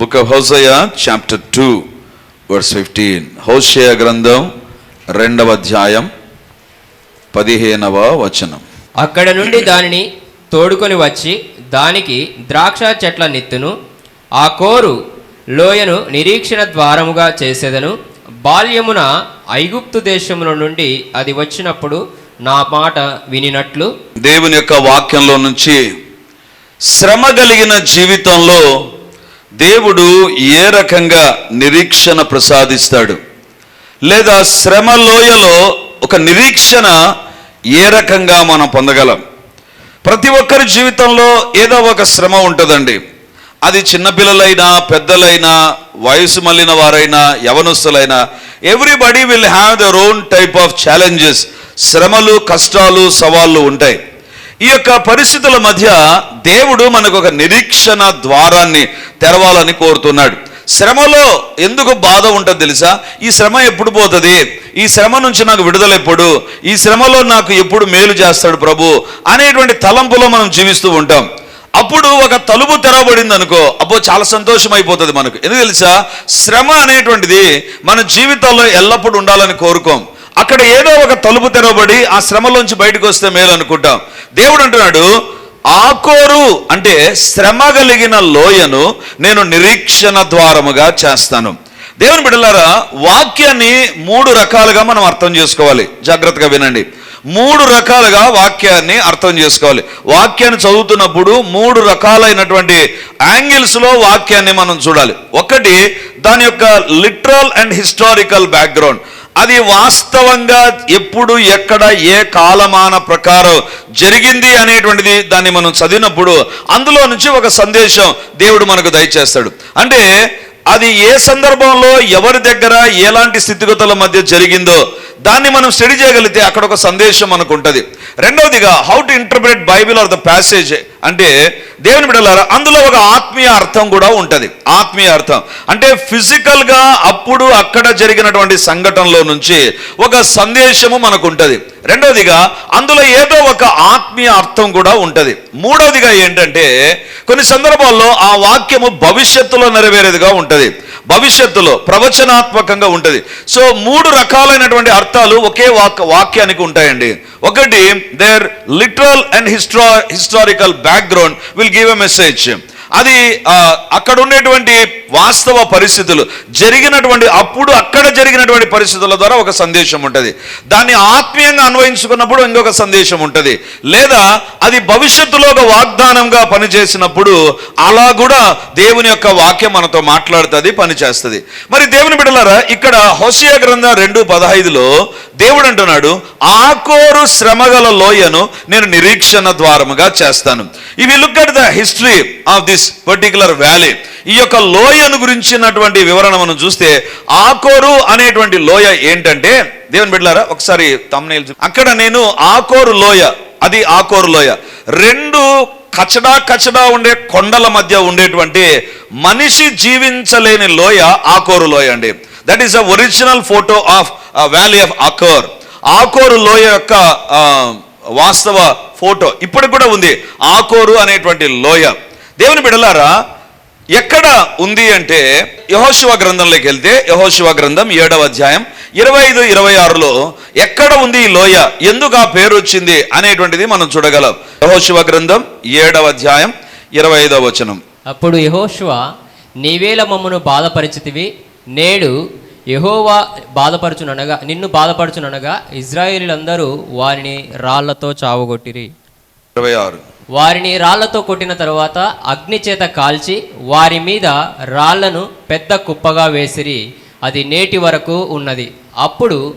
Book of Hosea chapter two verse fifteen Hosea గ్రంథం రెండవ అధ్యాయం పదిహేనవ వచనం. అక్కడ నుండి దానిని తోడుకొని వచ్చి దానికి ద్రాక్ష చెట్ల నిత్తును ఆ కోరు లోయను నిరీక్షణ ద్వారముగా చేసేదను బాల్యమున ఐగుప్తు దేశముల నుండి అది వచ్చినప్పుడు నా మాట వినినట్లు. దేవుని యొక్క వాక్యంలో నుంచి శ్రమ కలిగిన జీవితంలో దేవుడు ఏ రకంగా నిరీక్షణ ప్రసాదిస్తాడు? లేదా శ్రమ లోయలో ఒక నిరీక్షణ ఏ రకంగా మనం పొందగలం? ప్రతి ఒక్కరి జీవితంలో ఏదో ఒక శ్రమ ఉంటుందండి. అది చిన్నపిల్లలైనా పెద్దలైనా వయసు మళ్ళిన వారైనా యవనస్తులైనా everybody will have their own type of challenges శ్రమలు కష్టాలు సవాళ్ళు ఉంటాయి. ఈ యొక్క పరిస్థితుల మధ్య దేవుడు మనకు ఒక నిరీక్షణ ద్వారాన్ని తెరవాలని కోరుతున్నాడు. శ్రమలో ఎందుకు బాధ ఉంటుంది తెలుసా? ఈ శ్రమ ఎప్పుడు పోతుంది? ఈ శ్రమ నుంచి నాకు విడుదల ఎప్పుడు? ఈ శ్రమలో నాకు ఎప్పుడు మేలు చేస్తాడు ప్రభు? అనేటువంటి తలంపులో మనం జీవిస్తూ ఉంటాం. అప్పుడు ఒక తలుపు తెరవబడింది అనుకో అబ్బో చాలా సంతోషం అయిపోతుంది మనకు. ఎందుకు తెలుసా? శ్రమ అనేటువంటిది మన జీవితాల్లో ఎల్లప్పుడూ ఉండాలని కోరుకోం. అక్కడ ఏదో ఒక తలుపు తెరవబడి ఆ శ్రమలోంచి బయటకు వస్తే మేలు అనుకుంటాం. దేవుడు అంటున్నాడు ఆకోరు అంటే శ్రమ కలిగిన లోయను నేను నిరీక్షణ ద్వారముగా చేస్తాను. దేవుని బిడ్డలారా వాక్యాన్ని మూడు రకాలుగా మనం అర్థం చేసుకోవాలి. జాగ్రత్తగా వినండి. మూడు రకాలుగా వాక్యాన్ని అర్థం చేసుకోవాలి. వాక్యాన్ని చదువుతున్నప్పుడు మూడు రకాలైనటువంటి యాంగిల్స్లో వాక్యాన్ని మనం చూడాలి. ఒకటి దాని యొక్క లిటరల్ అండ్ హిస్టారికల్ బ్యాక్గ్రౌండ్. అది వాస్తవంగా ఎప్పుడు ఎక్కడ ఏ కాలమాన ప్రకారం జరిగింది అనేటువంటిది దాన్ని మనం చదివినప్పుడు అందులో నుంచి ఒక సందేశం దేవుడు మనకు దయచేస్తాడు. అంటే అది ఏ సందర్భంలో ఎవరి దగ్గర ఎలాంటి స్థితిగతుల మధ్య జరిగిందో దాన్ని మనం స్టడీ చేయగలిగితే అక్కడ ఒక సందేశం మనకు ఉంటుంది. రెండవదిగా how to interpret Bible or the passage అంటే దేవుని బిడ్డలారా అందులో ఒక ఆత్మీయ అర్థం కూడా ఉంటుంది. ఆత్మీయ అర్థం. అంటే ఫిజికల్గా అప్పుడు అక్కడ జరిగినటువంటి సంఘటనలో నుంచి ఒక సందేశము మనకు ఉంటుంది రెండవదిగా అందులో ఏదో ఒక ఆత్మీయ అర్థం కూడా ఉంటుంది. మూడవదిగా ఏంటంటే కొన్ని సందర్భాల్లో ఆ వాక్యము భవిష్యత్తులో నెరవేరేదిగా ఉంటుంది. భవిష్యత్తులో ప్రవచనాత్మకంగా ఉంటుంది. సో మూడు రకాలైనటువంటి అర్థాలు ఒకే వాక్ వాక్యానికి ఉంటాయండి. ఒకటి there literal and histo historical background will give a message అది అక్కడ ఉండేటువంటి వాస్తవ పరిస్థితులు. జరిగినటువంటి అప్పుడు అక్కడ జరిగినటువంటి పరిస్థితుల ద్వారా ఒక సందేశం ఉంటుంది. దాన్ని ఆత్మీయంగా అన్వయించుకున్నప్పుడు ఇంకొక సందేశం ఉంటుంది. లేదా అది భవిష్యత్తులో ఒక వాగ్దానంగా పనిచేసినప్పుడు అలా కూడా దేవుని యొక్క వాక్యం మనతో మాట్లాడుతుంది పనిచేస్తుంది. మరి దేవుని బిడ్డలారా ఇక్కడ హోసియా గ్రంథం రెండు పదహైదులో దేవుడు అంటున్నాడు ఆకోరు శ్రమగల లోయను నేను నిరీక్షణ ద్వారముగా చేస్తాను. ఇవి look at the history of this particular valley ఈ యొక్క లోయను గురించినటువంటి వివరణ మనం చూస్తే ఆకోరు అనేటువంటి లోయ ఏంటంటే దేవుని బిడ్డలారా ఒకసారి తమ్నేల్ అక్కడ నేను ఆకోరు లోయ అది ఆకోరు లోయ. రెండు కచడా కచడా ఉండే కొండల మధ్య ఉండేటువంటి మనిషి జీవించలేని లోయ ఆకోరు లోయ అండి. That is a original photo of valley of Achor ఆకోరు లోయ యొక్క uh, వాస్తవ ఫోటో ఇప్పటికి కూడా ఉంది. ఆకోరు అనేటువంటి లోయ. దేవుని బిడలారా ఎక్కడ ఉంది అంటే యహోశివ గ్రంథంలోకి వెళ్తే యహోశివ గ్రంథం ఏడవ అధ్యాయం ఇరవై ఐదు ఇరవై ఆరులో ఎక్కడ ఉంది ఈ లోయ ఎందుకు ఆ పేరు వచ్చింది అనేటువంటిది మనం చూడగలం. యహోశివ గ్రంథం ఏడవ అధ్యాయం ఇరవై ఐదవ వచనం. అప్పుడు యహోశివ నీవేల మమ్మను బాధపరిచితివి నేడు యహోవా బాధపరచుననగా నిన్ను బాధపరచుననగా ఇజ్రాయేలీలందరూ వారిని రాళ్ళతో చావగొట్టిరి. ఇరవై ఆరు. వారిని రాళ్ళతో కొట్టిన తరువాత అగ్ని చేత కాల్చి వారి మీద రాళ్ళను పెద్ద కుప్పగా వేసిరి. అది నేటి వరకు ఉన్నది. అప్పుడు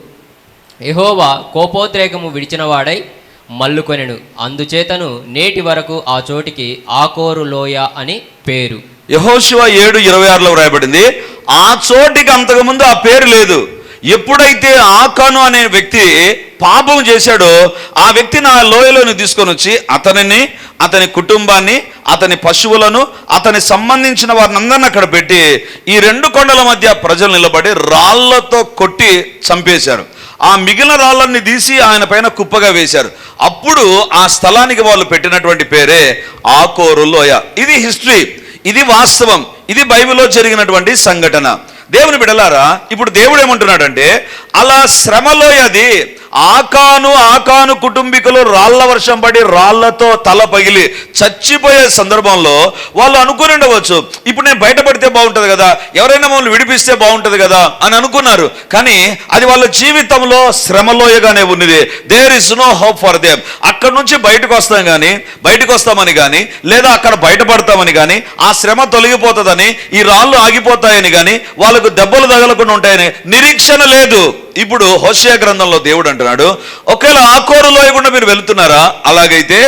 యెహోవా కోపోద్రేకము విడిచినవాడై మల్లుకొనెను. అందుచేతను నేటి వరకు ఆ చోటికి ఆకోరు లోయ అని పేరు. యహోశివ ఏడు ఇరవై ఆరులో వ్రాయబడింది. ఆ చోటికి అంతకుముందు ఆ పేరు లేదు. ఎప్పుడైతే ఆకాను అనే వ్యక్తి పాపం చేశాడో ఆ వ్యక్తిని ఆ లోయలోని తీసుకొని వచ్చి అతనిని అతని కుటుంబాన్ని అతని పశువులను అతని సంబంధించిన వారిని అందరిని అక్కడ పెట్టి ఈ రెండు కొండల మధ్య ప్రజలు నిలబడి రాళ్ళతో కొట్టి చంపేశారు. ఆ మిగిలిన రాళ్ళన్ని తీసి ఆయన పైన కుప్పగా వేశారు. అప్పుడు ఆ స్థలానికి వాళ్ళు పెట్టినటువంటి పేరే ఆకోరు లోయ. ఇది హిస్టరీ. ఇది వాస్తవం. ఇది బైబిల్లో జరిగినటువంటి సంఘటన. దేవుని బిడలారా ఇప్పుడు దేవుడు ఏమంటున్నాడంటే అలా శ్రమలో అది ఆకాను ఆకాను కుటుంబీకులు రాళ్ళ వర్షం పడి రాళ్ళతో తల పగిలి చచ్చిపోయే సందర్భంలో వాళ్ళు అనుకుని ఉండవచ్చు ఇప్పుడు నేను బయటపడితే బాగుంటుంది కదా ఎవరైనా మమ్మల్ని విడిపిస్తే బాగుంటుంది కదా అని అనుకున్నారు. కానీ అది వాళ్ళ జీవితంలో శ్రమలోయగానే ఉన్నది. There is no hope for them అక్కడ నుంచి బయటకు వస్తాం కానీ బయటకు వస్తామని కానీ లేదా అక్కడ బయటపడతామని కానీ ఆ శ్రమ తొలగిపోతుందని ఈ రాళ్ళు ఆగిపోతాయని కానీ వాళ్ళకు దెబ్బలు తగలకుండా ఉంటాయని నిరీక్షణ లేదు. ఇప్పుడు హోషియా గ్రంథంలో దేవుడు అంటున్నాడు. ఒకవేళ ఆకోరు లోయ గుండా మీరు వెళుతున్నారా? అలాగైతే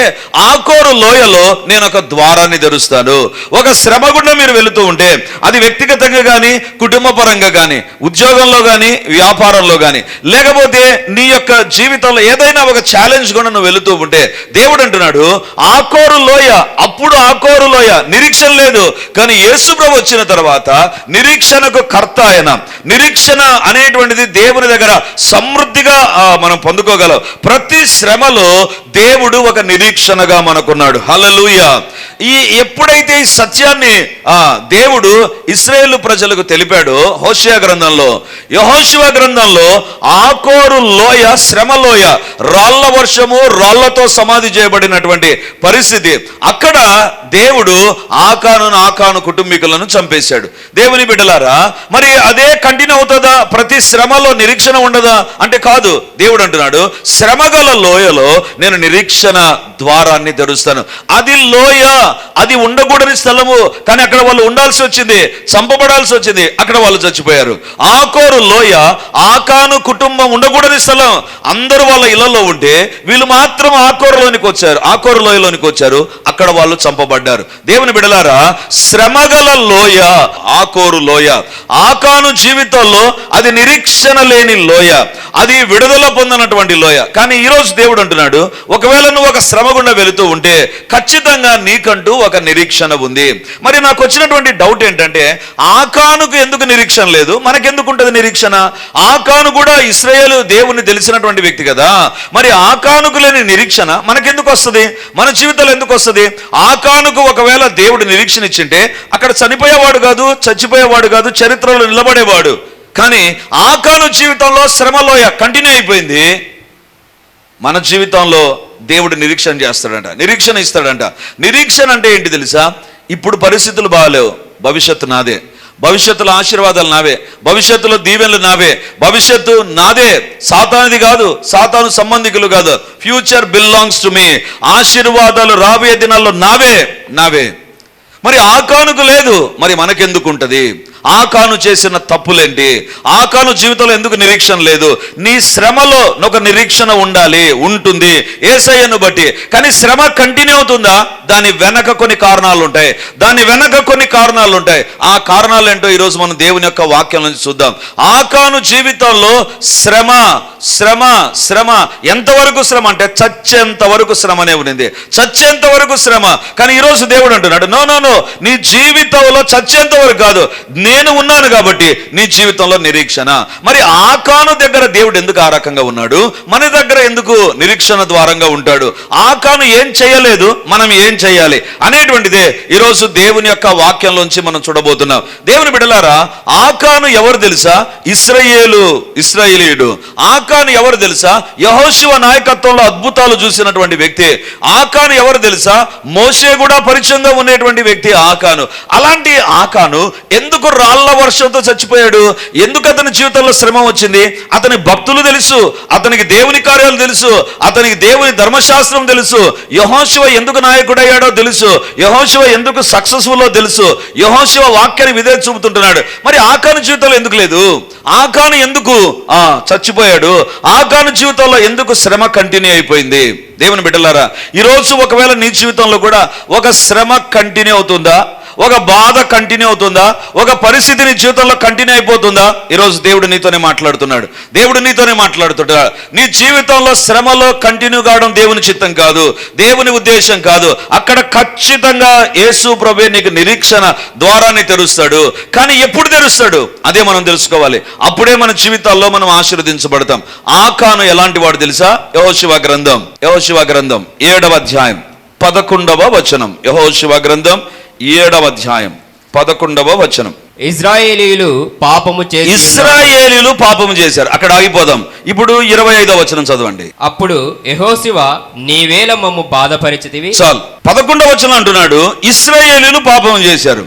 ఆకోరు లోయలో నేను ఒక ద్వారాన్ని తెరుస్తాను. ఒక శ్రమ గుండా మీరు వెళుతూ ఉంటే అది వ్యక్తిగతంగా కానీ కుటుంబ పరంగా కానీ ఉద్యోగంలో కానీ వ్యాపారంలో కానీ లేకపోతే నీ యొక్క జీవితంలో ఏదైనా ఒక ఛాలెంజ్ కూడా నువ్వు వెళుతూ ఉంటే దేవుడు అంటున్నాడు ఆకోరు లోయ అప్పుడు ఆకోరు లోయ నిరీక్షణ లేదు. కానీ యేసుప్రభు వచ్చిన తర్వాత నిరీక్షణకు కర్త ఆయన. నిరీక్షణ అనేటువంటిది దేవుని దగ్గర సమృద్ధిగా మనం పొందుకోగలం. ప్రతి శ్రమలో దేవుడు ఒక నిరీక్షణగా మనకున్నాడు. హలలుయ ఈ ఎప్పుడైతే ఈ సత్యాన్ని ఆ దేవుడు ఇస్రాయేల్ ప్రజలకు తెలిపాడో హోషియా గ్రంథంలో యహోశివ గ్రంథంలో ఆకోరు లోయ శ్రమలోయ రాళ్ళ వర్షము రాళ్ళతో సమాధి చేయబడినటువంటి పరిస్థితి. అక్కడ దేవుడు ఆకాను ఆకాను కుటుంబీకులను చంపేశాడు. దేవుని బిడ్డలారా మరి అదే కంటిన్యూ అవుతుందా? ప్రతి శ్రమలో నిరీక్షణ ఉండదా? అంటే కాదు. దేవుడు అంటున్నాడు శ్రమగల లోయలో నేను నిరీక్షణ ద్వారాన్ని తెరుస్తాను. అది లోయ అది ఉండకూడని స్థలము కానీ అక్కడ వాళ్ళు ఉండాల్సి వచ్చింది చంపబడాల్సి వచ్చింది అక్కడ వాళ్ళు చచ్చిపోయారు. ఆకోరు లోయ ఆకాను కుటుంబం ఉండకూడని స్థలం అందరూ వాళ్ళ ఇళ్ళలో ఉంటే వీళ్ళు మాత్రం ఆకోరులోనికి వచ్చారు. ఆకోరు లోయలోనికి వచ్చారు అక్కడ వాళ్ళు చంపబడ్డారు. దేవుని బిడలారా శ్రమగల లోయ ఆకోరు లోయ. ఆకాను జీవితంలో అది నిరీక్షణ లేని లోయ. అది విడుదల ఉందన్నటువంటి లోయ. కానీ ఈ రోజు దేవుడు అంటున్నాడు ఒకవేళ నువ్వు ఒక శ్రమ గుండా వెళుతూ ఉంటే ఖచ్చితంగా నీకంటూ ఒక నిరీక్షణ ఉంది. మరి నాకు వచ్చినటువంటి డౌట్ ఏంటంటే ఆకానుకు ఎందుకు నిరీక్షణ లేదు? మనకెందుకు ఉంటుంది నిరీక్షణ? ఆకాను కూడా ఇస్రాయేల్ దేవుని తెలిసినటువంటి వ్యక్తి కదా. మరి ఆకానుకు లేని నిరీక్షణ మనకెందుకు వస్తుంది? మన జీవితంలో ఎందుకు వస్తుంది? ఆకానుకు ఒకవేళ దేవుడు నిరీక్షణ ఇచ్చింటే అక్కడ చనిపోయేవాడు కాదు చచ్చిపోయేవాడు కాదు చరిత్రలో నిలబడేవాడు. కానీ ఆకాను జీవితంలో శ్రమలోయ కంటిన్యూ అయిపోయింది. మన జీవితంలో దేవుడు నిరీక్షణ చేస్తాడంట నిరీక్షణ ఇస్తాడంట. నిరీక్షణ అంటే ఏంటి తెలుసా? ఇప్పుడు పరిస్థితులు బాగాలేవు భవిష్యత్తు నాదే. భవిష్యత్తులో ఆశీర్వాదాలు నావే భవిష్యత్తులో దీవెనలు నావే. భవిష్యత్తు నాదే సాతానిది కాదు సాతాను సంబంధికులు కాదు. Future belongs to me. ఆశీర్వాదాలు రాబోయే దినాల్లో నావే నావే. మరి ఆకానుకు లేదు మరి మనకెందుకు ఉంటుంది? ఆకాను చేసిన తప్పులేంటి? ఆకాను జీవితంలో ఎందుకు నిరీక్షణ లేదు? నీ శ్రమలో ఒక నిరీక్షణ ఉండాలి ఉంటుంది. ఏసయ్యను బట్టి. కానీ శ్రమ కంటిన్యూ అవుతుందా? దాని వెనక కొన్ని కారణాలు ఉంటాయి. దాని వెనక కొన్ని కారణాలు ఉంటాయి. ఆ కారణాలు ఏంటో ఈరోజు మనం దేవుని యొక్క వాక్యం నుంచి చూద్దాం. ఆకాను జీవితంలో శ్రమ శ్రమ శ్రమ. ఎంతవరకు శ్రమ అంటే చచ్చేంత వరకు శ్రమ అనే ఉంది చచ్చేంత వరకు శ్రమ. కానీ ఈరోజు దేవుడు అంటున్నాడు నో నో నో నీ జీవితంలో చచ్చేంత వరకు కాదు. నేను ఉన్నాను కాబట్టి నీ జీవితంలో నిరీక్షణ. మరి ఆకాను దగ్గర దేవుడు ఎందుకు ఆ రకంగా ఉన్నాడు? మన దగ్గర ఎందుకు నిరీక్షణ ద్వారంగా ఉంటాడు? ఆకాను ఏం చేయలేదు మనం ఏం చేయాలి అనేటువంటిదే ఈరోజు దేవుని యొక్క వాక్యంలోంచి మనం చూడబోతున్నాం. దేవుని బిడలారా ఆకాను ఎవరు తెలుసా? ఇస్రాయేలు ఇస్రాయేలీయుడు. ఆకాను ఎవరు తెలుసా? యహోశివ నాయకత్వంలో అద్భుతాలు చూసినటువంటి వ్యక్తి. ఆకాను ఎవరు తెలుసా? మోషే కూడా పరిచయంగా ఉండేటువంటి వ్యక్తి ఆకాను. అలాంటి ఆకాను ఎందుకు రాళ్ళ వర్షంతో చచ్చిపోయాడు. ఎందుకు అతని జీవితంలో శ్రమ వచ్చింది? అతని భక్తులు తెలుసు అతనికి దేవుని కార్యాలు తెలుసు అతనికి దేవుని ధర్మశాస్త్రం తెలుసు. యహోశివ ఎందుకు నాయకుడయ్యాడో తెలుసు యహోశివ ఎందుకు సక్సెస్ఫుల్ తెలుసు యహోశివ వాక్యాన్ని విధేయ చూపుతుంటున్నాడు. మరి ఆకాను జీవితంలో ఎందుకు లేదు? ఆకాను ఎందుకు? ఆ చచ్చిపోయాడు. ఆకాను జీవితంలో ఎందుకు శ్రమ కంటిన్యూ అయిపోయింది? దేవుని బిడ్డలారా ఈరోజు ఒకవేళ నీ జీవితంలో కూడా ఒక శ్రమ కంటిన్యూ అవుతుందా? ఒక బాధ కంటిన్యూ అవుతుందా? ఒక పరిస్థితి నీ జీవితంలో కంటిన్యూ అయిపోతుందా? ఈరోజు దేవుడు నీతోనే మాట్లాడుతున్నాడు. దేవుడు నీతోనే మాట్లాడుతున్నాడు నీ జీవితంలో శ్రమలో కంటిన్యూ కావడం దేవుని చిత్తం కాదు. దేవుని ఉద్దేశం కాదు. అక్కడ ఖచ్చితంగా యేసు ప్రభు నీకు నిరీక్షణ ద్వారాన్ని తెరుస్తాడు. కానీ ఎప్పుడు తెరుస్తాడు? అదే మనం తెలుసుకోవాలి. అప్పుడే మన జీవితాల్లో మనం ఆశీర్వదించబడతాం. ఆకాను ఎలాంటి వాడు తెలుసా? యహోశివ గ్రంథం. యహోశివ గ్రంథం. ఏడవ అధ్యాయం. పదకొండవ వచనం. యహోశివ గ్రంథం ఏడవ అధ్యాయం. పదకొండవ వచనం. ఇజ్రాయేలీయులు పాపము చేసి ఉన్నారు. ఇస్రాయేలీలు పాపం చేశారు. అక్కడ ఆగిపోదాం. ఇప్పుడు ఇరవై ఐదవ వచనం చదవండి. అప్పుడు యెహోషువ నీవేల మమ్ము బాధపరిచితివి చాలు. పదకొండవ వచనం అంటున్నాడు. ఇస్రాయేలీలు పాపం చేశారు.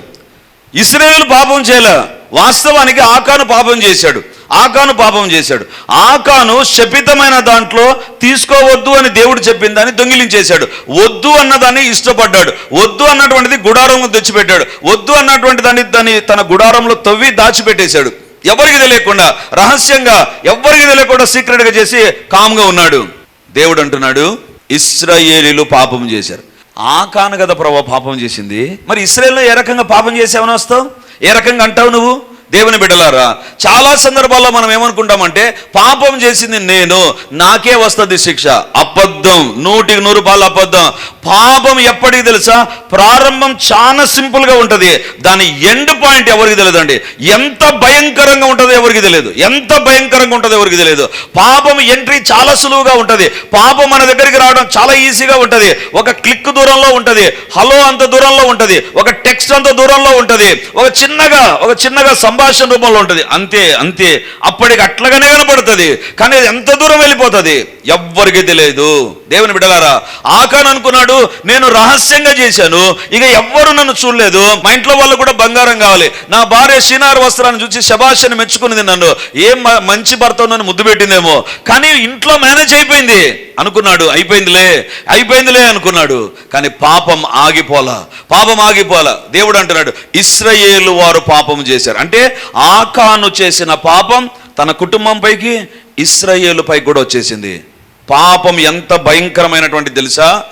ఇస్రాయేలు పాపం చేయలే. వాస్తవానికి ఆకాను పాపం చేశాడు. ఆకాను పాపం చేశాడు. ఆకాను శపితమైన దాంట్లో తీసుకోవద్దు అని దేవుడు చెప్పిందని దొంగిలించేశాడు. వద్దు అన్నదాన్ని ఇష్టపడ్డాడు. వద్దు అన్నటువంటిది గుడారంలో తెచ్చిపెట్టాడు. వద్దు అన్నటువంటి దాన్ని దాన్ని తన గుడారంలో తవ్వి దాచిపెట్టేశాడు. ఎవరికి తెలియకుండా రహస్యంగా ఎవరికి తెలియకుండా సీక్రెట్గా చేసి కామ్గా ఉన్నాడు. దేవుడు అంటున్నాడు ఇస్రాయేలీలు పాపం చేశారు. ఆకాను కదా ప్రభా పాపం చేసింది. మరి ఇస్రాయేల్లో ఏ రకంగా పాపం చేసావని వస్తావు? ఏ రకంగా అంటావు నువ్వు? దేవుని బిడ్డలారా చాలా సందర్భాల్లో మనం ఏమనుకుంటామంటే పాపం చేసింది నేను నాకే వస్తుంది శిక్ష. అబద్ధం నూటికి నూరు పాలు అబద్ధం. పాపం ఎప్పటికి తెలుసా? ప్రారంభం చాలా సింపుల్గా ఉంటది. దాని ఎండ్ పాయింట్ ఎవరికి తెలియదండి? ఎంత భయంకరంగా ఉంటుందో ఎవరికి తెలియదు. ఎంత భయంకరంగా ఉంటుందో ఎవరికి తెలియదు. పాపం ఎంట్రీ చాలా సులువుగా ఉంటది. పాపం మన దగ్గరికి రావడం చాలా ఈజీగా ఉంటది. ఒక క్లిక్ దూరంలో ఉంటది. హలో అంత దూరంలో ఉంటది. ఒక టెక్స్ట్ అంత దూరంలో ఉంటది. ఒక చిన్నగా ఒక చిన్నగా సంభాషణ రూపంలో ఉంటది. అంతే అంతే. అప్పటికి అట్లాగానే కనపడుతుంది కానీ అది ఎంత దూరం వెళ్ళిపోతుంది? ఎవ్వరికి తెలియదు. దేవుని బిడ్డగారా ఆకాన్ అనుకున్నాడు నేను రహస్యంగా చేశాను. ఇక ఎవ్వరు నన్ను చూడలేదు. మా ఇంట్లో వాళ్ళు కూడా బంగారం కావాలి. నా భార్య షీనార్ వస్త్రాన్ని చూసి శబాషని మెచ్చుకున్నది నన్ను. ఏం మంచి భర్త నన్ను ముద్దు పెట్టిందేమో. కానీ ఇంట్లో మేనేజ్ అయిపోయింది. అనుకున్నాడు అయిపోయిందిలే అయిపోయిందిలే అనుకున్నాడు. కానీ పాపం ఆగిపోలా పాపం ఆగిపోలా. దేవుడు అంటున్నాడు ఇస్రయేలు వారు పాపం చేశారు. అంటే ఆకాను చేసిన పాపం తన కుటుంబం పైకి ఇస్రాయేలు పై కూడా వచ్చేసింది పాపం ఎంత భయంకరమైనటువంటి తెలుసా?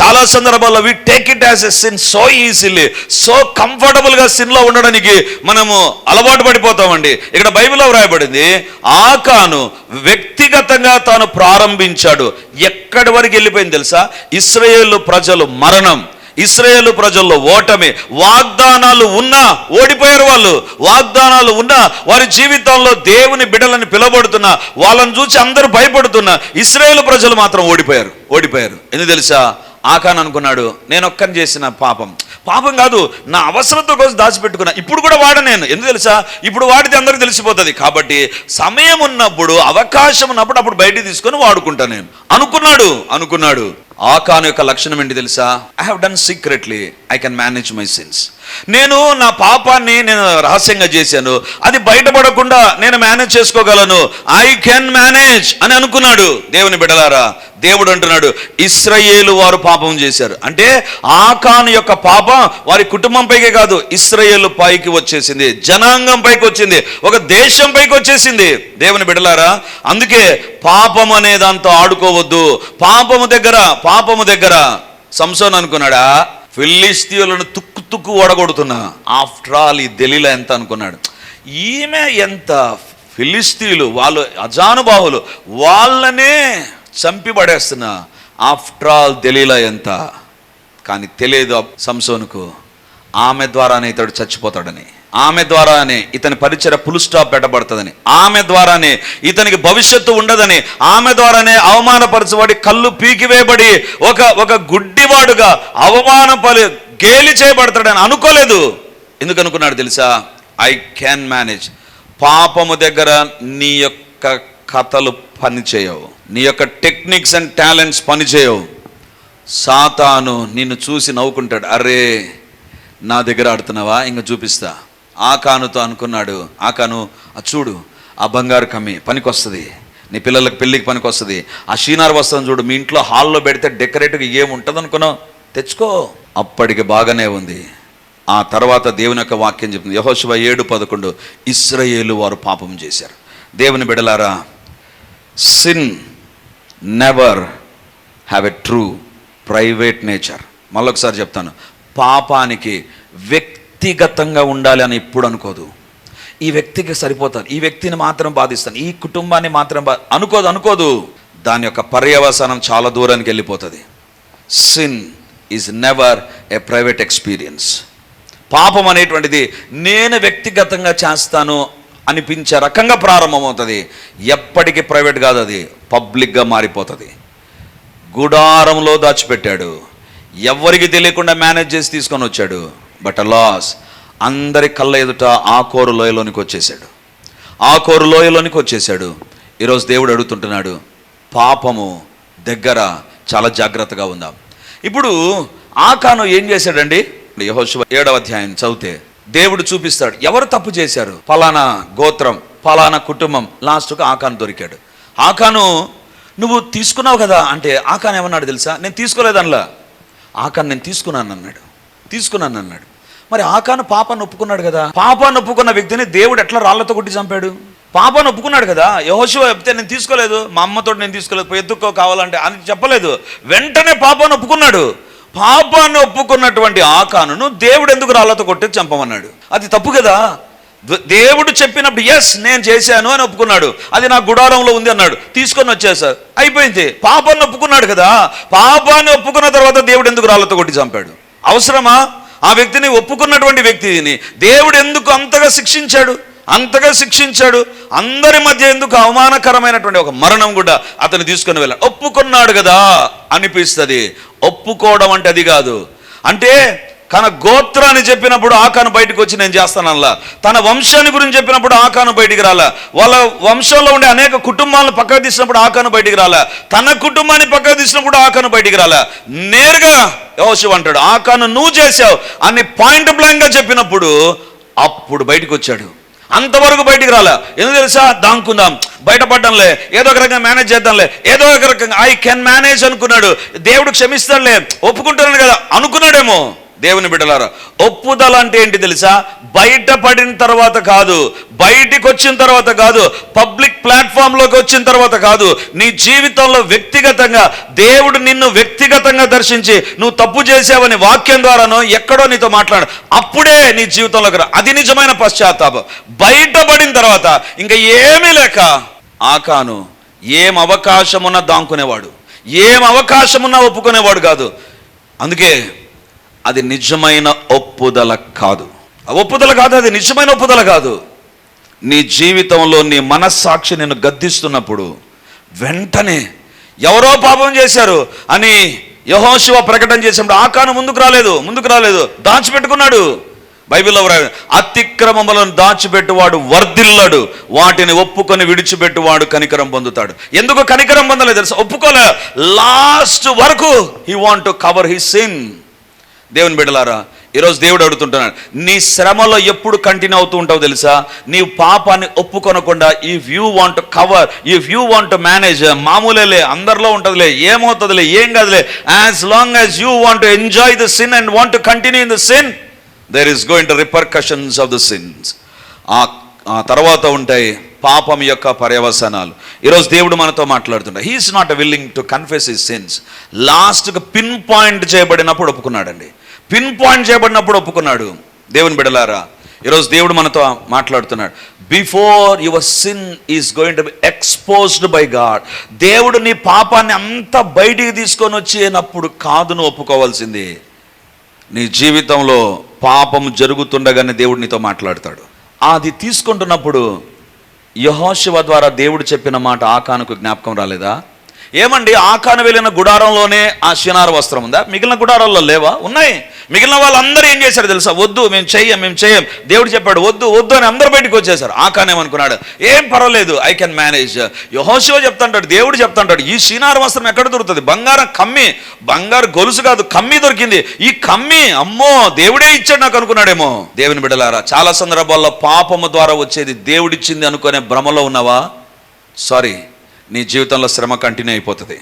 చాలా సందర్భాల్లో we take it as a sin so easily so కంఫర్టబుల్గా సిన్లో ఉండడానికి మనము అలవాటు పడిపోతామండి. ఇక్కడ బైబిల్లో వ్రాయబడింది ఆకాను వ్యక్తిగతంగా తాను ప్రారంభించాడు. ఎక్కడి వరకు వెళ్ళిపోయింది తెలుసా? ఇస్రాయేల్ ప్రజలు మరణం. ఇస్రాయేల్ ప్రజల్లో ఓటమి వాగ్దానాలు ఉన్నా ఓడిపోయారు వాళ్ళు. వాగ్దానాలు ఉన్నా వారి జీవితంలో దేవుని బిడలని పిలబడుతున్నా వాళ్ళని చూసి అందరూ భయపడుతున్నా ఇస్రాయేల్ ప్రజలు మాత్రం ఓడిపోయారు ఓడిపోయారు. ఎందుకు తెలుసా? ఆకాన్ అనుకున్నాడు నేను ఒక్కని చేసిన పాపం. పాపం కాదు నా అవసరంతో కోసం దాచిపెట్టుకున్నా. ఇప్పుడు కూడా వాడ నేను. ఎందుకు తెలుసా? ఇప్పుడు వాడితే అందరికి తెలిసిపోతుంది. కాబట్టి సమయం ఉన్నప్పుడు అవకాశం ఉన్నప్పుడు అప్పుడు బయటికి తీసుకొని వాడుకుంటా నేను. అనుకున్నాడు అనుకున్నాడు. ఆకాను యొక్క లక్షణం ఏంటి తెలుసా? I have done secretly I can manage my sins నేను నా పాపాన్ని నేను రహస్యంగా చేశాను. అది బయటపడకుండా నేను మేనేజ్ చేసుకోగలను. ఐ కెన్ మేనేజ్ అని అనుకున్నాడు. దేవుని బిడలారా దేవుడు అంటున్నాడు ఇస్రయేలు వారు పాపం చేశారు. అంటే ఆకాను యొక్క పాపం వారి కుటుంబం పైకే కాదు ఇస్రయేలు పైకి వచ్చేసింది. జనాంగం పైకి వచ్చింది. ఒక దేశం పైకి వచ్చేసింది. దేవుని బిడలారా అందుకే పాపం అనే దాంతో ఆడుకోవద్దు. పాపము దగ్గర పాపము దగ్గర సంసోన్ అనుకున్నాడా ఫిలిస్తీయులను తుక్కు తుక్కు ఓడగొడుతున్నా. ఆఫ్టర్ ఆల్ ఈ దెలీలా ఎంత అనుకున్నాడు. ఈమె ఎంత ఫిలిస్తీయులు వాళ్ళు అజానుబాహులు వాళ్ళనే చంపిబడేస్తున్నా ఆఫ్టర్ ఆల్ దెలీలా ఎంత? కానీ తెలియదు సంసోనుకు. ఆమె ద్వారానే ఇతడు చచ్చిపోతాడని. ఆమె ద్వారానే ఇతని పరిచయ పుల్ స్టాప్ పెట్టబడుతుందని. ఆమె ద్వారానే ఇతనికి భవిష్యత్తు ఉండదని. ఆమె ద్వారానే అవమానపరచబడి కళ్ళు పీకివేయబడి ఒక ఒక గుడ్డివాడుగా అవమానపరి గేలి చేయబడతాడని అనుకోలేదు. ఎందుకు అనుకున్నాడు తెలుసా? ఐ క్యాన్ మేనేజ్ పాపము దగ్గర నీ యొక్క కథలు పనిచేయవు నీ యొక్క టెక్నిక్స్ అండ్ టాలెంట్స్ పనిచేయవు సాతాను నిన్ను చూసి నవ్వుకుంటాడు. అరే నా దగ్గర ఆడుతున్నావా? ఇంక చూపిస్తా. ఆకానుతో అనుకున్నాడు. ఆకాను "ఆ చూడు ఆ బంగారు కమ్మి పనికొస్తుంది. నీ పిల్లలకు పెళ్ళికి పనికొస్తుంది. ఆ షీనార్ వస్త్రం చూడు మీ ఇంట్లో హాల్లో పెడితే డెకరేట్గా ఏముంటుంది అనుకున్నావు తెచ్చుకో. అప్పటికి బాగానే ఉంది. ఆ తర్వాత దేవుని యొక్క వాక్యం చెప్తుంది. యహోశివ ఏడు పదకొండు ఇస్రయేలు వారు పాపం చేశారు. దేవుని బిడలారా sin never have a true private nature. మళ్ళొకసారి చెప్తాను. పాపానికి వ్యక్తి వ్యక్తిగతంగా ఉండాలి అని ఎప్పుడు అనుకోదు. ఈ వ్యక్తికి సరిపోతాను ఈ వ్యక్తిని మాత్రం బాధిస్తాను. ఈ కుటుంబాన్ని మాత్రం బా అనుకోదు అనుకోదు. దాని యొక్క పర్యవసానం చాలా దూరానికి వెళ్ళిపోతుంది. Sin is never a private experience పాపం అనేటువంటిది నేను వ్యక్తిగతంగా చేస్తాను అనిపించే రకంగా ప్రారంభమవుతుంది. ఎప్పటికీ ప్రైవేట్ కాదు అది. పబ్లిక్గా మారిపోతుంది. గుడారంలో దాచిపెట్టాడు. ఎవరికి తెలియకుండా మేనేజ్ చేసి తీసుకొని వచ్చాడు. బట్ లాస్ అందరి కళ్ళ ఎదుట ఆ కోరు లోయలోనికి వచ్చేసాడు ఆ కోరు లోయలోనికి వచ్చేసాడు ఈరోజు దేవుడు అడుగుతుంటున్నాడు పాపము దగ్గర చాలా జాగ్రత్తగా ఉందాం. ఇప్పుడు ఆకాను ఏం చేశాడండి? యహోశివ ఏడవ అధ్యాయం చదివితే దేవుడు చూపిస్తాడు ఎవరు తప్పు చేశారు? ఫలానా గోత్రం ఫలానా కుటుంబం లాస్ట్కు ఆకాను దొరికాడు. ఆకాను నువ్వు తీసుకున్నావు కదా? అంటే ఆకాను ఏమన్నాడు తెలుసా? నేను తీసుకోలేదనలా. ఆకాను నేను తీసుకున్నాను అన్నాడు తీసుకున్నాను అన్నాడు మరి ఆకాను పాపాన్ని ఒప్పుకున్నాడు కదా? పాపాన్ని ఒప్పుకున్న వ్యక్తిని దేవుడు ఎట్లా రాళ్ళతో కొట్టి చంపాడు? పాపను ఒప్పుకున్నాడు కదా? యహోశివ చెప్తే నేను తీసుకోలేదు మా అమ్మతో నేను తీసుకోలేదు పోయి ఎత్తుక్కో కావాలంటే అని చెప్పలేదు. వెంటనే పాపాన్ని ఒప్పుకున్నాడు. పాపాన్ని ఒప్పుకున్నటువంటి ఆకాను దేవుడు ఎందుకు రాళ్ళతో కొట్టి చంపమన్నాడు? అది తప్పు కదా? దేవుడు చెప్పినప్పుడు ఎస్ నేను చేశాను అని ఒప్పుకున్నాడు. అది నా గుడారంలో ఉంది అన్నాడు. తీసుకొని వచ్చేసారు అయిపోయింది. పాపాన్ని ఒప్పుకున్నాడు కదా? పాపాన్ని ఒప్పుకున్న తర్వాత దేవుడు ఎందుకు రాళ్ళతో కొట్టి చంపాడు? అవసరమా? ఆ వ్యక్తిని ఒప్పుకున్నటువంటి వ్యక్తిని దేవుడు ఎందుకు అంతగా శిక్షించాడు? అంతగా శిక్షించాడు? అందరి మధ్య ఎందుకు అవమానకరమైనటువంటి ఒక మరణం కూడా అతను తీసుకొని వెళ్ళాడు. ఒప్పుకున్నాడు కదా అనిపిస్తుంది. ఒప్పుకోవడం అంటే అది కాదు. అంటే తన గోత్రాన్ని చెప్పినప్పుడు ఆకాను బయటకు వచ్చి నేను చేస్తానల్లా తన వంశాన్ని గురించి చెప్పినప్పుడు ఆకాను బయటికి రాలా. వాళ్ళ వంశంలో ఉండే అనేక కుటుంబాలను పక్కకు తీసినప్పుడు ఆకాను బయటికి రాలా. తన కుటుంబాన్ని పక్కకు తీసినప్పుడు ఆకాను బయటికి రాలా. నేరుగా యోశివ అంటాడు ఆకాను నువ్వు చేసావు అని పాయింట్ బ్లాంక్గా చెప్పినప్పుడు అప్పుడు బయటకు వచ్చాడు. అంతవరకు బయటికి రాలా. ఎందుకు తెలుసా? దాంకుందాం. బయటపడ్డంలే. ఏదో ఒక రకంగా మేనేజ్ చేద్దాంలే. ఏదో ఒక రకంగా ఐ కెన్ మేనేజ్ అనుకున్నాడు. దేవుడు క్షమిస్తాడులే. ఒప్పుకుంటాను కదా. అనుకున్నాడేమో. దేవుని బిడ్డలారా ఒప్పుదల అంటే ఏంటి తెలుసా? బయటపడిన తర్వాత కాదు బయటికి వచ్చిన తర్వాత కాదు పబ్లిక్ ప్లాట్ఫామ్లోకి వచ్చిన తర్వాత కాదు నీ జీవితంలో వ్యక్తిగతంగా దేవుడు నిన్ను వ్యక్తిగతంగా దర్శించి నువ్వు తప్పు చేసావని వాక్యం ద్వారానో ఎక్కడో నీతో మాట్లాడు. అప్పుడే నీ జీవితంలోకి రా అది నిజమైన పశ్చాత్తాపం. బయటపడిన తర్వాత ఇంకా ఏమీ లేక ఆకాను ఏం అవకాశమున్నా దాంకునేవాడు. ఏం అవకాశమున్నా ఒప్పుకునేవాడు కాదు. అందుకే అది నిజమైన ఒప్పుదల కాదు. ఆ ఒప్పుదల కాదు అది నిజమైన ఒప్పుదల కాదు. నీ జీవితంలో నీ మనస్సాక్షి నేను గద్దిస్తున్నప్పుడు వెంటనే ఎవరో పాపం చేశారు అని యహోశివ ప్రకటన చేసినప్పుడు ఆకాను ముందుకు రాలేదు ముందుకు రాలేదు దాచిపెట్టుకున్నాడు. బైబిల్లో అతిక్రమములను దాచిపెట్టువాడు వర్ధిల్లాడు వాటిని ఒప్పుకొని విడిచిపెట్టువాడు కనికరం పొందుతాడు. ఎందుకు కనికరం పొందలేదు తెలుసు? ఒప్పుకోలే. లాస్ట్ వరకు he want to cover he sin దేవుని బిడ్డలారా ఈరోజు దేవుడు అడుగుతుంటున్నాడు నీ శ్రమలో ఎప్పుడు కంటిన్యూ అవుతూ ఉంటావు తెలుసా? నీ పాపాన్ని ఒప్పుకొనకుండా ఈ వ్యూ వాంట్ కవర్ ఈ వ్యూ వాంట్ మేనేజ్ మామూలేలే అందరిలో ఉంటుందిలే ఏమవుతుందిలే ఏం కాదులే as long as you want enjoy the sin and want continue in the sin there is going to repercussions of the sins ఆ తర్వాత ఉంటాయి పాపం యొక్క పర్యవసనాలు. ఈరోజు దేవుడు మనతో మాట్లాడుతుంటాడు he is not willing to confess his sins లాస్ట్గా పిన్ పాయింట్ చేయబడినప్పుడు ఒప్పుకున్నాడండి. పిన్ పాయింట్ చేయబడినప్పుడు ఒప్పుకున్నాడు. దేవుని బిడలారా ఈరోజు దేవుడు మనతో మాట్లాడుతున్నాడు. Before your sin is going to be exposed by God దేవుడు నీ పాపాన్ని అంత బయటికి తీసుకొని వచ్చేనప్పుడు కాదు నువ్వు ఒప్పుకోవాల్సింది. నీ జీవితంలో పాపం జరుగుతుండగానే దేవుడు నీతో మాట్లాడతాడు. అది తీసుకుంటున్నప్పుడు యహోశివ ద్వారా దేవుడు చెప్పిన మాట ఆకానుకు జ్ఞాపకం రాలేదా? ఏమండి ఆకాను వెళ్ళిన గుడారంలోనే ఆ శినార వస్త్రం ఉందా? మిగిలిన గుడారాల్లో లేవా? ఉన్నాయి. మిగిలిన వాళ్ళందరూ ఏం చేశారు తెలుసా? వద్దు మేము చెయ్యం మేము చెయ్యం. దేవుడు చెప్పాడు వద్దు వద్దు అని అందరూ బయటకు వచ్చేసారు ఆకానేమనుకున్నాడు ఏం పర్వాలేదు ఐ కెన్ మేనేజ్ యహోశివ చెప్తాంటాడు దేవుడు చెప్తాంటాడు ఈ శినార వస్త్రం ఎక్కడ దొరుకుతుంది? బంగారం కమ్మి బంగారు గొలుసు కాదు కమ్మి దొరికింది. ఈ కమ్మి అమ్మో దేవుడే ఇచ్చాడు నాకు అనుకున్నాడేమో. దేవుని బిడ్డలారా చాలా సందర్భాల్లో పాపము ద్వారా వచ్చేది దేవుడిచ్చింది అనుకునే భ్రమలో ఉన్నావా? సారీ నీ జీవితంలో శ్రమ కంటిన్యూ అయిపోతుంది.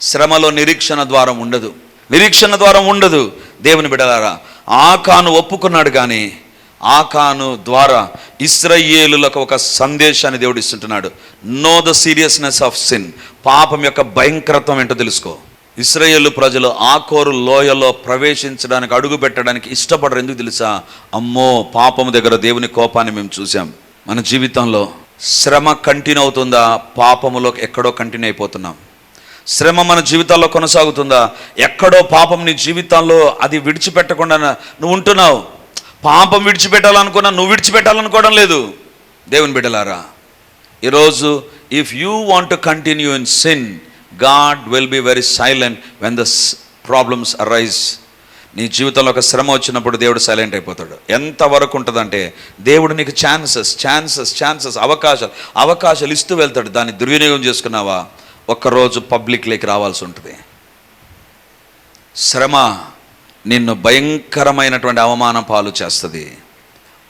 శ్రమలో నిరీక్షణ ద్వారం ఉండదు. నిరీక్షణ ద్వారం ఉండదు. దేవుని బిడలారా ఆకాను ఒప్పుకున్నాడు కానీ ఆకాను ద్వారా ఇస్రయేలులకు ఒక సందేశాన్ని దేవుడు ఇస్తుంటున్నాడు. Know the seriousness of sin పాపం యొక్క భయంకరత్వం ఏంటో తెలుసుకో. ఇస్రాయేలు ప్రజలు ఆకోరు లోయలో ప్రవేశించడానికి అడుగు పెట్టడానికి ఇష్టపడరు. ఎందుకు తెలుసా? అమ్మో పాపము దగ్గర దేవుని కోపాన్ని మేము చూసాం మన జీవితంలో శ్రమ కంటిన్యూ అవుతుందా పాపములో ఎక్కడో కంటిన్యూ అయిపోతున్నాం శ్రమ మన జీవితాల్లో కొనసాగుతుందా? ఎక్కడో పాపం నీ జీవితాల్లో అది విడిచిపెట్టకుండా నువ్వు ఉంటున్నావు. పాపం విడిచిపెట్టాలనుకున్నా నువ్వు విడిచిపెట్టాలనుకోవడం లేదు. దేవుని బిడ్డలారా ఈరోజు if you want to continue in sin God will be very silent when the problems arise నీ జీవితంలో ఒక శ్రమ వచ్చినప్పుడు దేవుడు సైలెంట్ అయిపోతాడు. ఎంతవరకు ఉంటుందంటే దేవుడు నీకు ఛాన్సెస్ ఛాన్సెస్ ఛాన్సెస్ అవకాశాలు అవకాశాలు ఇస్తూ వెళ్తాడు. దాన్ని దుర్వినియోగం చేసుకున్నావా? ఒక్కరోజు పబ్లిక్లోకి రావాల్సి ఉంటుంది. శ్రమ నిన్ను భయంకరమైనటువంటి అవమాన పాలు చేస్తుంది.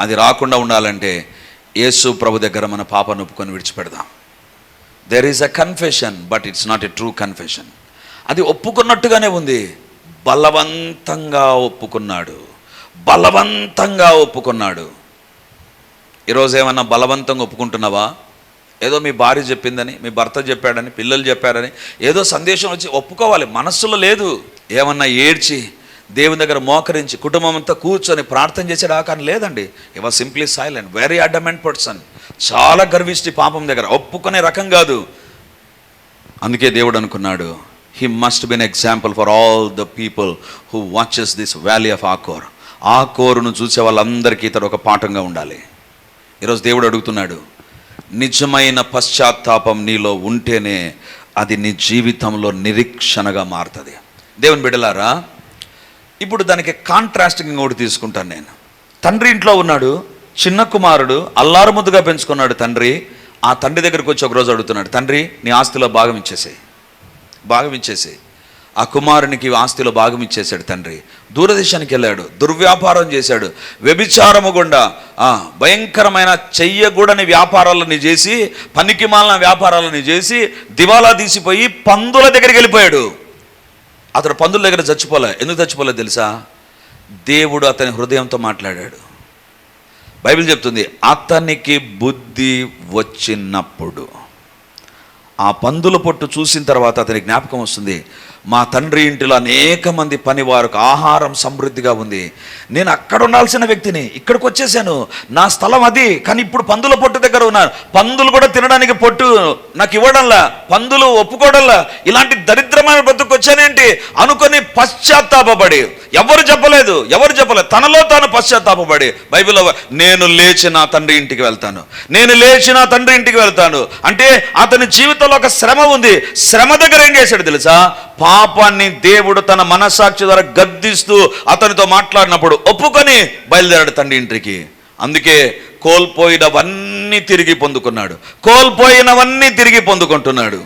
అది రాకుండా ఉండాలంటే యేసు ప్రభు దగ్గర మన పాపను ఒప్పుకొని విడిచిపెడదాం. There is a confession but it's not a true confession అది ఒప్పుకున్నట్టుగానే ఉంది. బలవంతంగా ఒప్పుకున్నాడు. బలవంతంగా ఒప్పుకున్నాడు. ఈరోజు ఏమన్నా బలవంతంగా ఒప్పుకుంటున్నావా? ఏదో మీ భార్య చెప్పిందని మీ భర్త చెప్పాడని పిల్లలు చెప్పారని ఏదో సందేశం వచ్చి ఒప్పుకోవాలి. మనస్సులో లేదు. ఏమన్నా ఏడ్చి దేవుని దగ్గర మోకరించి కుటుంబం అంతా కూర్చొని ప్రార్థన చేసాడు ఆ కానీ లేదండి ఇవ simply silent very adamant person చాలా గర్విష్టి పాపం దగ్గర ఒప్పుకునే రకం కాదు. అందుకే దేవుడు అనుకున్నాడు he must be an example for all the people who watches this valley of Achor ఆకోరును చూసే వాళ్ళందరికీ ఇతడు ఒక పాఠంగా ఉండాలి. ఈరోజు దేవుడు అడుగుతున్నాడు నిజమైన పశ్చాత్తాపం నీలో ఉంటేనే అది నీ జీవితంలో నిరీక్షణగా మారుతుంది. దేవుని బిడలారా ఇప్పుడు దానికి కాంట్రాస్టింగ్ ఇంకోటి తీసుకుంటాను నేను. తండ్రి ఇంట్లో ఉన్నాడు చిన్న కుమారుడు అల్లారు ముద్దుగా పెంచుకున్నాడు తండ్రి. ఆ తండ్రి దగ్గరికి వచ్చి ఒకరోజు అడుగుతున్నాడు తండ్రి నీ ఆస్తిలో భాగం ఇచ్చేసేయి. భాగం ఆ కుమారునికి ఆస్తిలో భాగం ఇచ్చేశాడు తండ్రి. దూరదేశానికి వెళ్ళాడు. దుర్వ్యాపారం చేశాడు. వ్యభిచారము గుండా ఆ, భయంకరమైన చెయ్యగూడని వ్యాపారాలని చేసి పనికిమాలిన వ్యాపారాలని చేసి దివాలా తీసిపోయి పందుల దగ్గరికి వెళ్ళిపోయాడు. అతడు పందుల దగ్గర చచ్చిపోలే. ఎందుకు చచ్చిపోలే తెలుసా? దేవుడు అతని హృదయంతో మాట్లాడాడు. బైబిల్ చెప్తుంది అతనికి బుద్ధి వచ్చినప్పుడు. ఆ పందుల పొట్టు చూసిన తర్వాత అతని జ్ఞాపకం వస్తుంది. మా తండ్రి ఇంటిలో అనేక మంది పని వారికి ఆహారం సమృద్ధిగా ఉంది. నేను అక్కడ ఉండాల్సిన వ్యక్తిని ఇక్కడికి వచ్చేసాను. నా స్థలం అది కానీ ఇప్పుడు పందుల పొట్టు దగ్గర ఉన్నాను పందులు కూడా తినడానికి పొట్టు నాకు ఇవ్వడంలా పందులు ఒప్పుకోవడంలా ఇలాంటి దరిద్రమైన బ్రతుకు వచ్చానేంటి? అనుకొని పశ్చాత్తాపపడి. ఎవరు చెప్పలేదు ఎవరు చెప్పలేదు. తనలో తాను పశ్చాత్తాపడి బైబిల్లో నేను లేచి నా తండ్రి ఇంటికి వెళ్తాను. నేను లేచి నా తండ్రి ఇంటికి వెళ్తాను. అంటే అతని జీవితంలో ఒక శ్రమ ఉంది. శ్రమ దగ్గర ఏం చేశాడు తెలుసా? పాపాన్ని దేవుడు తన మనస్సాక్షి ద్వారా గద్దిస్తూ అతనితో మాట్లాడినప్పుడు ఒప్పుకొని బయలుదేరాడు తండ్రి ఇంటికి. అందుకే కోల్పోయినవన్నీ తిరిగి పొందుకున్నాడు. కోల్పోయినవన్నీ తిరిగి పొందుకుంటున్నాడు.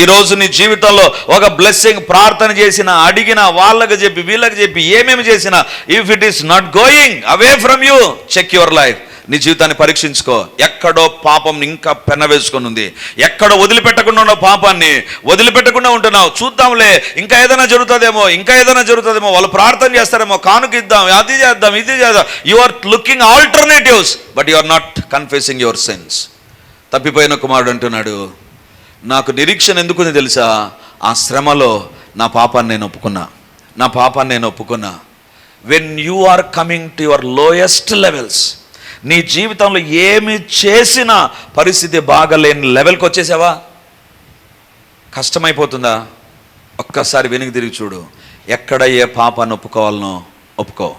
ఈ నీ జీవితంలో ఒక బ్లెస్సింగ్ ప్రార్థన చేసిన అడిగిన వాళ్ళకి చెప్పి వీళ్ళకి చెప్పి ఏమేమి చేసినా if it is not going away from you check your life నీ జీవితాన్ని పరీక్షించుకో. ఎక్కడో పాపం ఇంకా పెన్నవేసుకొని ఉంది. ఎక్కడో వదిలిపెట్టకుండా ఉన్న పాపాన్ని. వదిలిపెట్టకుండా ఉంటున్నావు. చూద్దాంలే ఇంకా ఏదైనా జరుగుతుందేమో ఇంకా ఏదైనా జరుగుతుందేమో. వాళ్ళు ప్రార్థన చేస్తారేమో కానుకిద్దాం అది చేద్దాం ఇది చేద్దాం. You are looking alternatives but you are not confusing your sense తప్పిపోయిన కుమారుడు అంటున్నాడు నాకు నిరీక్షణ ఎందుకుంది తెలుసా? ఆ శ్రమలో నా పాపాన్ని నేను ఒప్పుకున్నా. నా పాపాన్ని నేను ఒప్పుకున్నా. When you are coming to your lowest levels నీ జీవితంలో ఏమి చేసినా పరిస్థితి బాగలేని లెవెల్కి వచ్చేసావా? కష్టమైపోతుందా? ఒక్కసారి వెనుక తిరిగి చూడు. ఎక్కడ ఏ పాపాన్ని ఒప్పుకోవాలనో ఒప్పుకో.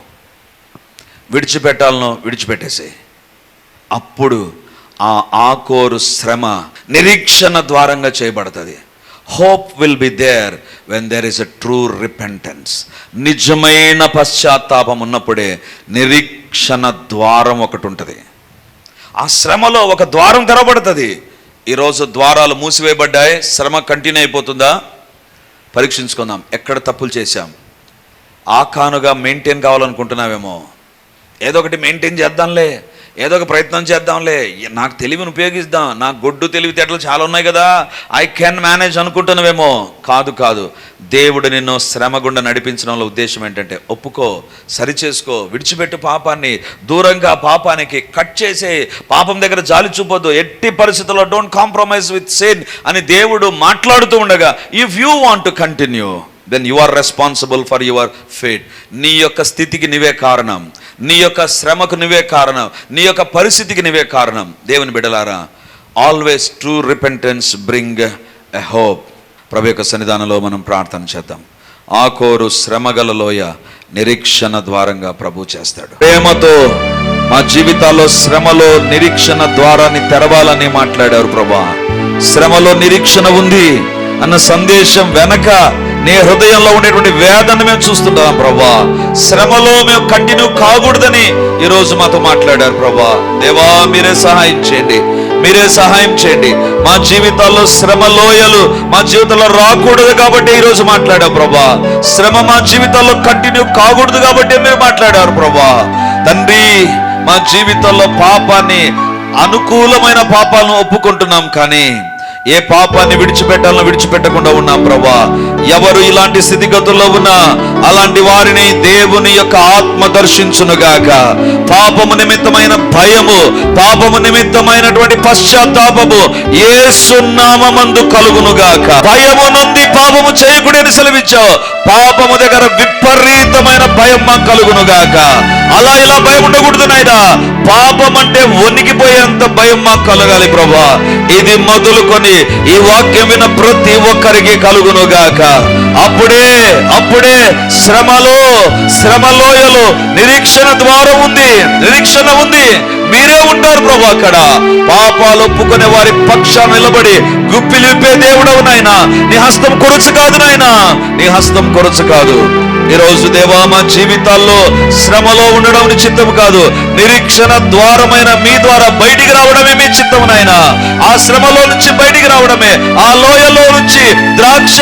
విడిచిపెట్టాలనో విడిచిపెట్టేసి అప్పుడు ఆ ఆకోరు శ్రమ నిరీక్షణ ద్వారంగా చేయబడుతుంది. Hope will be there when there is a true repentance నిజమైన పశ్చాత్తాపం ఉన్నప్పుడే నిరీక్షణ ద్వారం ఒకటి ఉంటుంది. ఆ శ్రమలో ఒక ద్వారం తెరబడుతుంది ఈరోజు ద్వారాలు మూసివేయబడ్డాయి. శ్రమ కంటిన్యూ అయిపోతుందా? పరీక్షించుకుందాం. ఎక్కడ తప్పులు చేశాం? ఆకానుగా మెయింటైన్ కావాలనుకుంటున్నావేమో? ఏదో ఒకటి మెయింటైన్ చేద్దాంలే. ఏదో ఒక ప్రయత్నం చేద్దాంలే. నాకు తెలివిని ఉపయోగిద్దాం. నాకు గొడ్డు తెలివితేటలు చాలా ఉన్నాయి కదా. ఐ క్యాన్ మేనేజ్ అనుకుంటున్నావేమో. కాదు కాదు. దేవుడు నిన్ను శ్రమ గుండా నడిపించడంలో ఉద్దేశం ఏంటంటే ఒప్పుకో సరిచేసుకో విడిచిపెట్టు పాపాన్ని. దూరంగా పాపానికి కట్ చేసే పాపం దగ్గర జాలి చూపొద్దు. ఎట్టి పరిస్థితుల్లో డోంట్ కాంప్రమైజ్ విత్ సేన్ అని దేవుడు మాట్లాడుతూ ఉండగా if you want to continue then you are responsible for your fate నీ యొక్క స్థితికి నీవే కారణం. నీ యొక్క శ్రమకు నువ్వే కారణం నీ యొక్క పరిస్థితికి నువ్వే కారణం. దేవుని బిడలారా always true repentance bring a hope ప్రభు యొక్క సన్నిధానంలో మనం ప్రార్థన చేద్దాం. ఆకోరు శ్రమగల లోయ నిరీక్షణ ద్వారంగా ప్రభు చేస్తాడు. ప్రేమతో మా జీవితాల్లో శ్రమలో నిరీక్షణ ద్వారాన్ని తెరవాలని మాట్లాడారు ప్రభా. శ్రమలో నిరీక్షణ ఉంది అన్న సందేశం వెనక నీ హృదయంలో ఉండేటువంటి వేదన మేము చూస్తున్నాం ప్రభా. శ్రమలో మేము కంటిన్యూ కాకూడదని ఈరోజు మాతో మాట్లాడారు ప్రభా. దేవా మీరే సహాయం చేయండి. మీరే సహాయం చేయండి. మా జీవితాల్లో శ్రమ లోయలు మా జీవితంలో రాకూడదు కాబట్టి ఈరోజు మాట్లాడారు ప్రభా. శ్రమ మా జీవితాల్లో కంటిన్యూ కాకూడదు కాబట్టి మీరు మాట్లాడారు ప్రభా. తండ్రి మా జీవితంలో పాపాన్ని అనుకూలమైన పాపాలను ఒప్పుకుంటున్నాం కానీ ఏ పాపాన్ని విడిచిపెట్టాలని విడిచిపెట్టకుండా ఉన్నాం ప్రభా. ఎవరు ఇలాంటి స్థితిగతుల్లో ఉన్నా అలాంటి వారిని దేవుని యొక్క ఆత్మ దర్శించునుగాక. పాపము నిమిత్తమైన భయము పాపము నిమిత్తమైనటువంటి పశ్చాత్తాపము ఏసునామందు కలుగునుగాక. భయము నుండి పాపము చేయకూడని సెలవిచ్చావు. పాపము దగ్గర విపరీతమైన భయం మాకు కలుగునుగాక. అలా ఇలా భయం ఉండకూడదు నాయనా. పాపం అంటే వణికిపోయేంత భయం మాకు కలగాలి ప్రభా. ఇది మొదలుకొని ఈ వాక్యం విన ప్రతి ఒక్కరికి కలుగును గాక అప్పుడే అప్పుడే శ్రమలో శ్రమలోయలో నిరీక్షణ ద్వారం ఉంది నిరీక్షణ ఉంది. మీరే ఉంటారు ప్రభు అక్కడ. పాపాలు ఒప్పుకునే వారి పక్షాన నిలబడి గుప్పిలి దేవుడవు నాయనా. నీ హస్తం కొరచు కాదు నాయనా. నీ హస్తం కొరచు కాదు. ఈ రోజు దేవా మా జీవితాల్లో శ్రమలో ఉండడం నీ చిత్తం కాదు. నిరీక్షణ ద్వారమైన మీ ద్వారా బయటికి రావడమే మీ చిత్తం నాయన. ఆ శ్రమలో నుంచి బయటికి రావడమే. ఆ లోయలో నుంచి ద్రాక్ష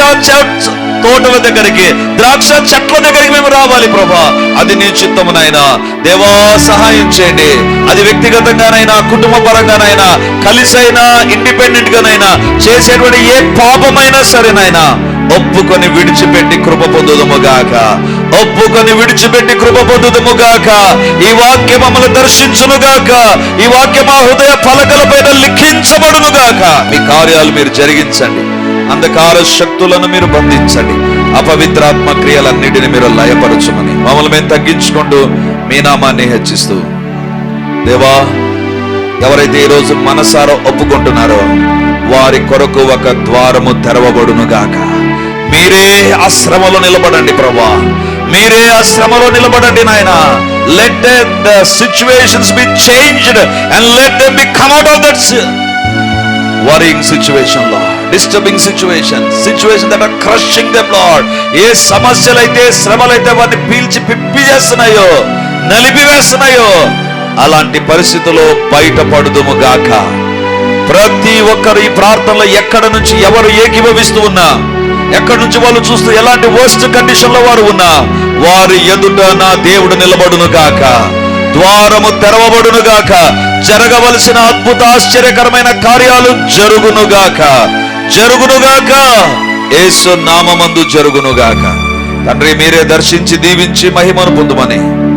తోటల దగ్గరికి ద్రాక్ష చెట్ల దగ్గరికి మేము రావాలి ప్రభా. అది నీ చిత్తమునైనా దేవా సహాయం చేయండి. అది వ్యక్తిగతంగానైనా కుటుంబ పరంగానైనా కలిసైనా ఇండిపెండెంట్ గానైనా చేసేటువంటి ఏ పాపమైనా సరే నాయనా. ఒప్పుకొని విడిచిపెట్టి కృప పొందుదముగాక ఒప్పుకొని విడిచిపెట్టి కృప పొందుదముగాక ఈ వాక్యం మమ్మల్ని దర్శించునుగాక ఈ వాక్యం మా హృదయ ఫలకల పైన లిఖించబడునుగాక మీ కార్యాలు మీరు జరిగించండి. అంధకార శక్తులను మీరు బంధించండి. అపవిత్రాత్మ క్రియలన్నిటిని మీరు లయపరచమని. మమ్మల్ని మేము తగ్గించుకుంటూ మీ నామాన్ని హెచ్చిస్తూ. దేవా ఎవరైతే ఈరోజు మనసారో ఒప్పుకుంటున్నారో వారి కొరకు ఒక ద్వారము తెరవబడును గాక. మీరే ఆ శ్రమలో నిలబడండి ప్రభా. మీరే ఆ శ్రమలో నిలబడండి నాయన. Let the situations be changed and let them be come out of that worrying సిచ్యువేషన్లో disturbing situation situation that are crushing them Lord ఏ సమస్యలైతే శ్రమలైతే వారిని పీల్చి పిప్పి చేస్తున్నాయో నలిపివేస్తున్నాయో అలాంటి పరిస్థితుల్లో బయటపడుదుము గాక. ప్రతి ఒక్కరు ఈ ప్రార్థనలో ఎక్కడ నుంచి ఎవరు ఏకీభవిస్తూ ఉన్నా ఎక్కడి నుంచి వాళ్ళు చూస్తూ ఎలాంటి వర్స్ట్ కండిషన్లో వారు ఉన్నా వారి ఎదుట నా దేవుడు నిలబడును గాక. ద్వారము తెరవబడునుగాక. జరగవలసిన అద్భుత ఆశ్చర్యకరమైన కార్యాలు జరుగును గాక ఏసు నామందు జరుగునుగాక. జరుగును గాక తండ్రి మీరే దర్శించి దీవించి మహిమను పొందుమని.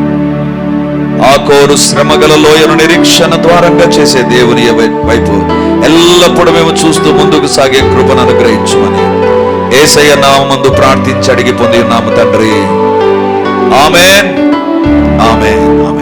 ఆ కోరు శ్రమగల లోయను నిరీక్షణ ద్వారంగా చేసే దేవుని వైపు ఎల్లప్పుడూ మేము చూస్తూ ముందుకు సాగే కృపను అనుగ్రహించుమని. ఏసయ్య నామందు ప్రార్థించి అడిగి పొంది ఉన్నాము తండ్రి. Amen. Amen. Amen.